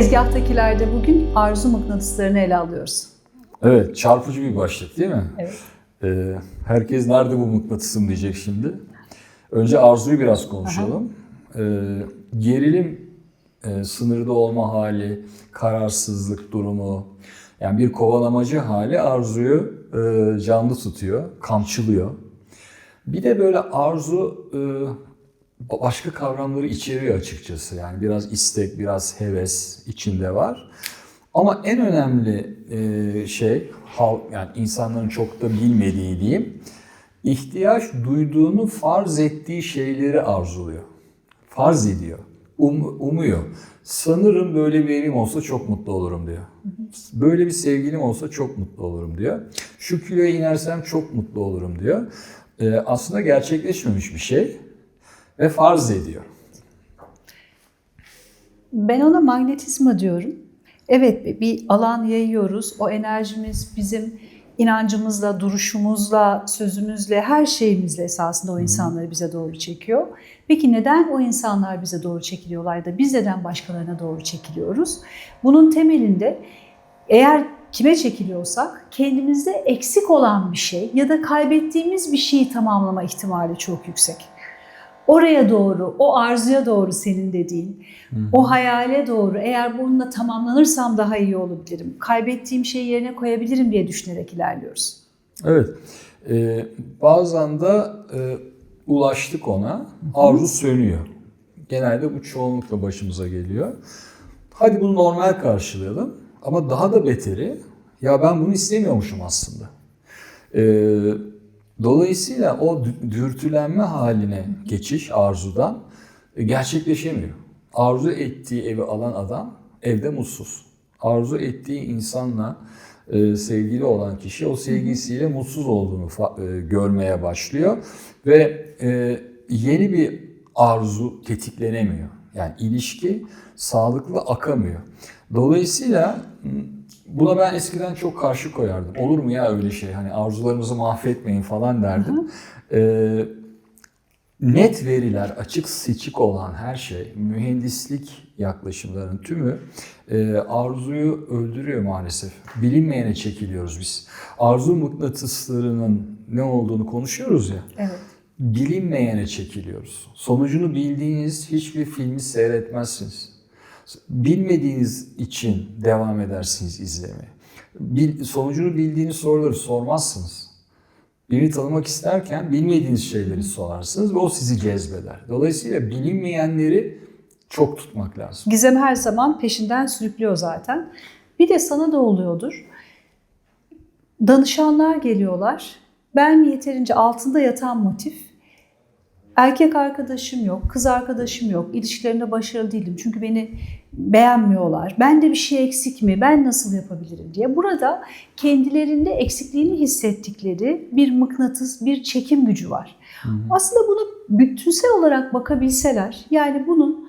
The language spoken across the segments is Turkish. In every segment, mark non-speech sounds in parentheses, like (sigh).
Tezgahtakilerde bugün arzu mıknatıslarını ele alıyoruz. Evet, çarpıcı bir başlık değil mi? Evet. Ee, herkes nerede bu mıknatısım diyecek şimdi. Önce arzuyu biraz konuşalım. Ee, gerilim e, sınırda olma hali, kararsızlık durumu, yani bir kovalamacı hali arzuyu e, canlı tutuyor, kamçılıyor. Bir de böyle arzu e, başka kavramları içeriyor açıkçası. Yani biraz istek, biraz heves içinde var. Ama en önemli e, şey, halk yani insanların çok da bilmediği diyeyim, ihtiyaç duyduğunu farz ettiği şeyleri arzuluyor. Farz ediyor, um- umuyor. Sanırım böyle bir evim olsa çok mutlu olurum diyor. Böyle bir sevgilim olsa çok mutlu olurum diyor. Şu kiloya inersem çok mutlu olurum diyor. E, aslında gerçekleşmemiş bir şey ve farz ediyor. Ben ona magnetizma diyorum. Evet bir alan yayıyoruz. O enerjimiz bizim inancımızla, duruşumuzla, sözümüzle, her şeyimizle esasında o insanları bize doğru çekiyor. Peki neden o insanlar bize doğru çekiliyorlar da biz neden başkalarına doğru çekiliyoruz? Bunun temelinde eğer kime çekiliyorsak kendimizde eksik olan bir şey ya da kaybettiğimiz bir şeyi tamamlama ihtimali çok yüksek. Oraya doğru, o arzuya doğru senin dediğin, o hayale doğru eğer bununla tamamlanırsam daha iyi olabilirim, kaybettiğim şeyi yerine koyabilirim diye düşünerek ilerliyoruz. Evet. Ee, bazen de e, ulaştık ona, arzu sönüyor. Genelde bu çoğunlukla başımıza geliyor. Hadi bunu normal karşılayalım. Ama daha da beteri, ya ben bunu istemiyormuşum aslında. Ee, dolayısıyla o dü- dürtülenme haline geçiş arzudan e, gerçekleşemiyor. Arzu ettiği evi alan adam evde mutsuz. Arzu ettiği insanla e, sevgili olan kişi o sevgisiyle mutsuz olduğunu e, görmeye başlıyor ve e, yeni bir arzu tetiklenemiyor. Yani ilişki sağlıklı akamıyor. Dolayısıyla buna ben eskiden çok karşı koyardım. Olur mu ya öyle şey? Hani arzularımızı mahvetmeyin falan derdim. Ee, net veriler, açık seçik olan her şey, mühendislik yaklaşımlarının tümü e, arzuyu öldürüyor maalesef. Bilinmeyene çekiliyoruz biz. Arzu mıknatıslarının ne olduğunu konuşuyoruz ya. Evet. Bilinmeyene çekiliyoruz. Sonucunu bildiğiniz hiçbir filmi seyretmezsiniz. Bilmediğiniz için devam edersiniz izlemeye. Bil, sonucunu bildiğiniz soruları sormazsınız. Birini tanımak isterken bilmediğiniz şeyleri sorarsınız ve o sizi cezbeder. Dolayısıyla bilinmeyenleri çok tutmak lazım. Gizem her zaman peşinden sürüklüyor zaten. Bir de sana da oluyordur. Danışanlar geliyorlar. Ben yeterince altında yatan motif. Erkek arkadaşım yok, kız arkadaşım yok, ilişkilerimde başarılı değilim çünkü beni beğenmiyorlar. Bende bir şey eksik mi, ben nasıl yapabilirim diye. Burada kendilerinde eksikliğini hissettikleri bir mıknatıs, bir çekim gücü var. Aslında bunu bütünsel olarak bakabilseler, yani bunun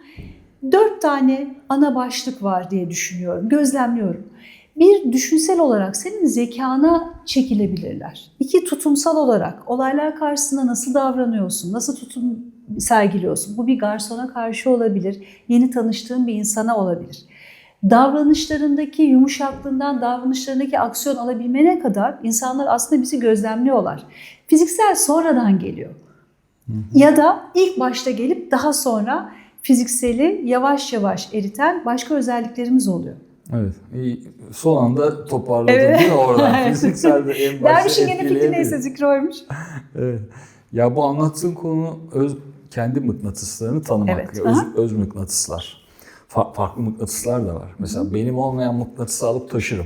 dört tane ana başlık var diye düşünüyorum, gözlemliyorum. Bir, düşünsel olarak senin zekana çekilebilirler. İki, tutumsal olarak olaylar karşısında nasıl davranıyorsun, nasıl tutum sergiliyorsun? Bu bir garsona karşı olabilir, yeni tanıştığın bir insana olabilir. Davranışlarındaki yumuşaklığından davranışlarındaki aksiyon alabilmene kadar insanlar aslında bizi gözlemliyorlar. Fiziksel sonradan geliyor. Ya da ilk başta gelip daha sonra fizikseli yavaş yavaş eriten başka özelliklerimiz oluyor. Evet. iyi. Son anda toparladın Evet. değil mi oradan? Evet. (laughs) Fiziksel de en başta Dervişin gene fikri neyse zikri oymuş. (laughs) Evet. Ya bu anlattığın konu öz, kendi mıknatıslarını tanımak. Evet, Ya Öz, aha. öz mıknatıslar. Fa- farklı mıknatıslar da var. Mesela benim olmayan mıknatısı alıp taşırım.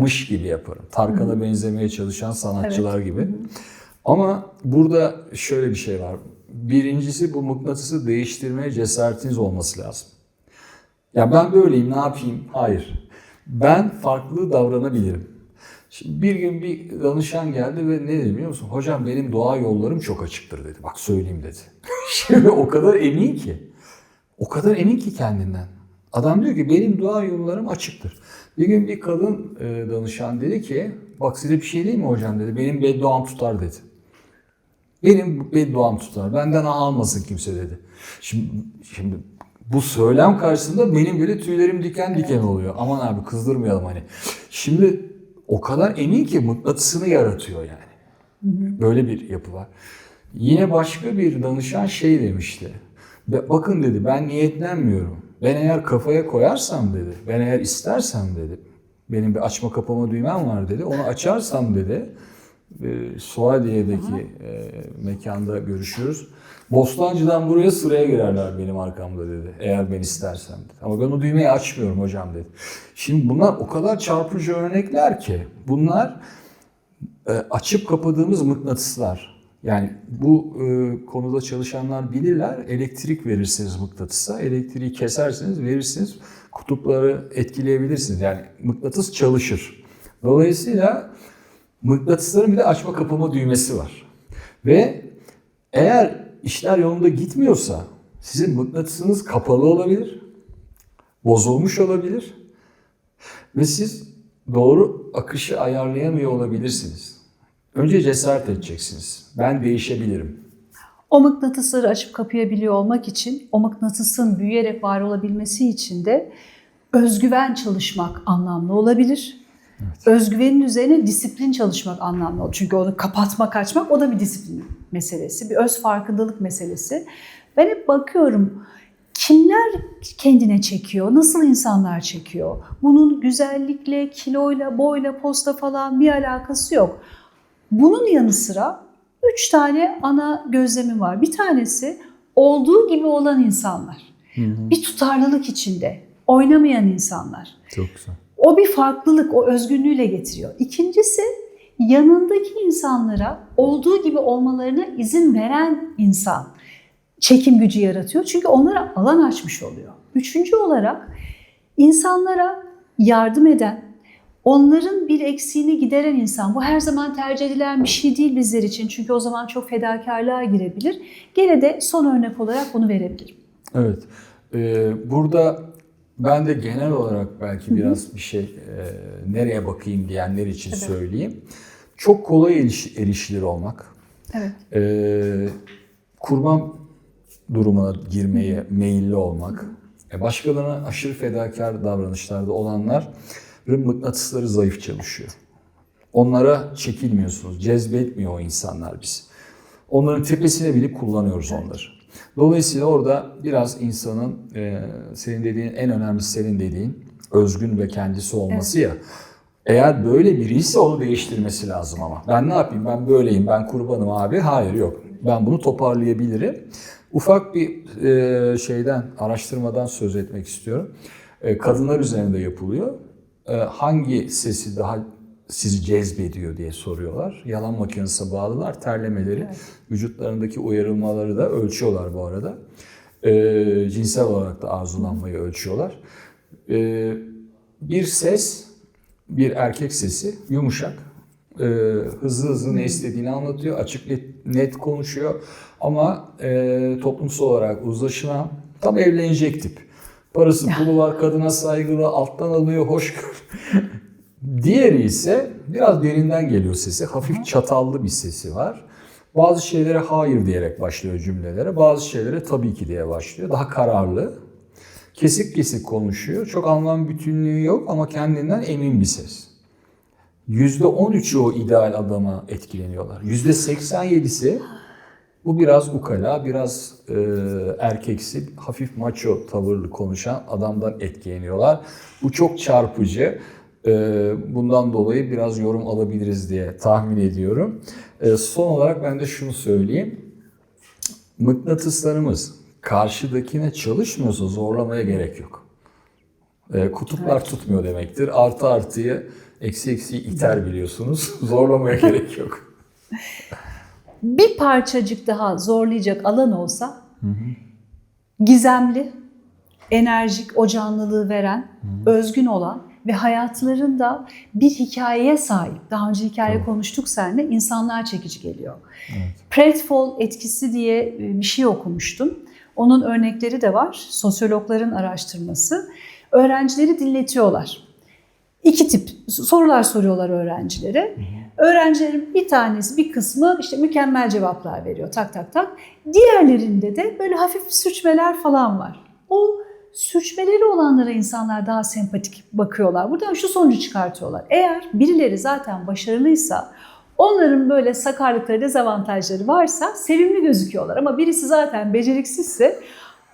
Mış gibi yaparım. Tarkan'a benzemeye çalışan sanatçılar gibi. Ama burada şöyle bir şey var. Birincisi bu mıknatısı değiştirmeye cesaretiniz olması lazım. Ya ben böyleyim ne yapayım? Hayır. Ben farklı davranabilirim. Şimdi bir gün bir danışan geldi ve ne dedi biliyor musun? Hocam benim doğa yollarım çok açıktır dedi. Bak söyleyeyim dedi. (laughs) Şimdi o kadar emin ki. O kadar emin ki kendinden. Adam diyor ki benim doğa yollarım açıktır. Bir gün bir kadın e, danışan dedi ki bak size bir şey değil mi hocam dedi. Benim bedduam tutar dedi. Benim bedduam tutar. Benden almasın kimse dedi. Şimdi, şimdi Bu söylem karşısında benim böyle tüylerim diken diken oluyor. Aman abi kızdırmayalım hani. Şimdi o kadar emin ki mıknatısını yaratıyor yani. Böyle bir yapı var. Yine başka bir danışan şey demişti. "Be- Bakın dedi ben niyetlenmiyorum. Ben eğer kafaya koyarsam dedi, ben eğer istersem dedi, benim bir açma kapama düğmem var dedi, onu açarsam dedi, e, Suadiye'deki e, mekanda görüşüyoruz. Bostancı'dan buraya sıraya girerler benim arkamda dedi. Eğer ben istersem dedi. Ama ben o düğmeyi açmıyorum hocam dedi. Şimdi bunlar o kadar çarpıcı örnekler ki bunlar e, açıp kapadığımız mıknatıslar. Yani bu e, konuda çalışanlar bilirler. Elektrik verirsiniz mıknatısa, elektriği kesersiniz, verirsiniz. Kutupları etkileyebilirsiniz. Yani mıknatıs çalışır. Dolayısıyla mıknatısların bir de açma kapama düğmesi var. Ve eğer işler yolunda gitmiyorsa sizin mıknatısınız kapalı olabilir, bozulmuş olabilir ve siz doğru akışı ayarlayamıyor olabilirsiniz. Önce cesaret edeceksiniz. Ben değişebilirim. O mıknatısları açıp kapayabiliyor olmak için, o mıknatısın büyüyerek var olabilmesi için de özgüven çalışmak anlamlı olabilir. Özgüvenin üzerine disiplin çalışmak anlamlı olur. Çünkü onu kapatmak, açmak o da bir disiplin meselesi, bir öz farkındalık meselesi. Ben hep bakıyorum kimler kendine çekiyor, nasıl insanlar çekiyor? Bunun güzellikle, kiloyla, boyla, posta falan bir alakası yok. Bunun yanı sıra üç tane ana gözlemim var. Bir tanesi olduğu gibi olan insanlar. Bir tutarlılık içinde, oynamayan insanlar. Çok güzel. O bir farklılık, o özgünlüğüyle getiriyor. İkincisi yanındaki insanlara olduğu gibi olmalarına izin veren insan çekim gücü yaratıyor. Çünkü onlara alan açmış oluyor. Üçüncü olarak insanlara yardım eden, onların bir eksiğini gideren insan. Bu her zaman tercih edilen bir şey değil bizler için. Çünkü o zaman çok fedakarlığa girebilir. Gene de son örnek olarak bunu verebilirim. Evet. Ee, burada ben de genel olarak belki biraz bir şey e, nereye bakayım diyenler için söyleyeyim. Çok kolay eriş, erişilir olmak. Evet. Ee, kurban durumuna girmeye meyilli olmak. E, başkalarına aşırı fedakar davranışlarda olanların mıknatısları zayıf çalışıyor. Onlara çekilmiyorsunuz. Cezbetmiyor o insanlar bizi. Onların tepesine binip kullanıyoruz onları. Dolayısıyla orada biraz insanın e, senin dediğin en önemlisi senin dediğin özgün ve kendisi olması ya. Eğer böyle biri ise onu değiştirmesi lazım ama. Ben ne yapayım? Ben böyleyim. Ben kurbanım abi. Hayır yok. Ben bunu toparlayabilirim. Ufak bir e, şeyden, araştırmadan söz etmek istiyorum. E, kadınlar üzerinde yapılıyor. E, hangi sesi daha sizi cezbediyor diye soruyorlar. Yalan makinesine bağlılar. Terlemeleri, vücutlarındaki uyarılmaları da ölçüyorlar bu arada. E, cinsel olarak da arzulanmayı ölçüyorlar. E, bir ses, bir erkek sesi, yumuşak, e, hızlı hızlı ne istediğini anlatıyor, açık net, net konuşuyor ama e, toplumsal olarak uzlaşılan tam evlenecek tip. Parası pulu var, kadına saygılı, alttan alıyor, hoş (laughs) Diğeri ise biraz derinden geliyor sesi. Hafif çatallı bir sesi var. Bazı şeylere hayır diyerek başlıyor cümlelere. Bazı şeylere tabii ki diye başlıyor. Daha kararlı. Kesik kesik konuşuyor. Çok anlam bütünlüğü yok ama kendinden emin bir ses. %13'ü o ideal adama etkileniyorlar. %87'si bu biraz ukala, biraz e, erkeksi, hafif maço tavırlı konuşan adamdan etkileniyorlar. Bu çok çarpıcı. E, bundan dolayı biraz yorum alabiliriz diye tahmin ediyorum. E, son olarak ben de şunu söyleyeyim. Mıknatıslarımız karşıdakine çalışmıyorsa zorlamaya gerek yok. E, kutuplar tutmuyor demektir. Artı artıyı eksi eksiyi iter biliyorsunuz. (laughs) Zorlamaya gerek yok. bir parçacık daha zorlayacak alan olsa gizemli, enerjik, o canlılığı veren, özgün olan ve hayatlarında bir hikayeye sahip. Daha önce hikaye konuştuk seninle. insanlar çekici geliyor. Pratfall etkisi diye e, bir şey okumuştum. Onun örnekleri de var. Sosyologların araştırması. Öğrencileri dinletiyorlar. İki tip sorular soruyorlar öğrencilere. Öğrencilerin bir tanesi, bir kısmı işte mükemmel cevaplar veriyor tak tak tak. Diğerlerinde de böyle hafif sürçmeler falan var. o sürçmeleri olanlara insanlar daha sempatik bakıyorlar. Buradan şu sonucu çıkartıyorlar. Eğer birileri zaten başarılıysa onların böyle sakarlıkları, dezavantajları varsa sevimli gözüküyorlar. Ama birisi zaten beceriksizse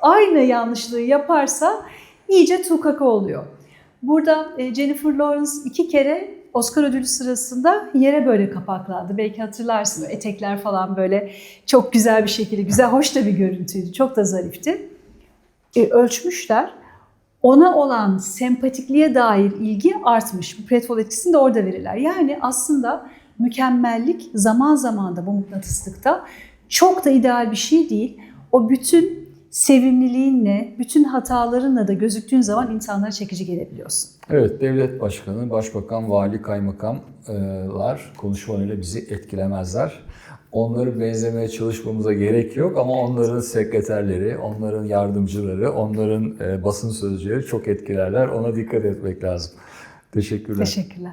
aynı yanlışlığı yaparsa iyice tukaka oluyor. Burada e, Jennifer Lawrence iki kere Oscar ödülü sırasında yere böyle kapaklandı. Belki hatırlarsın böyle etekler falan böyle çok güzel bir şekilde, güzel, hoş da bir görüntüydü. Çok da zarifti. E, ölçmüşler. Ona olan sempatikliğe dair ilgi artmış. Bu Pretfall etkisini de orada verirler. Yani aslında mükemmellik zaman zaman da bu mıknatıslıkta çok da ideal bir şey değil. O bütün sevimliliğinle, bütün hatalarınla da gözüktüğün zaman insanlara çekici gelebiliyorsun. Evet, devlet başkanı, başbakan, vali, kaymakamlar konuşmalarıyla bizi etkilemezler. Onları benzemeye çalışmamıza gerek yok ama onların sekreterleri, onların yardımcıları, onların e, basın sözcüleri çok etkilerler. Ona dikkat etmek lazım. Teşekkürler. Teşekkürler.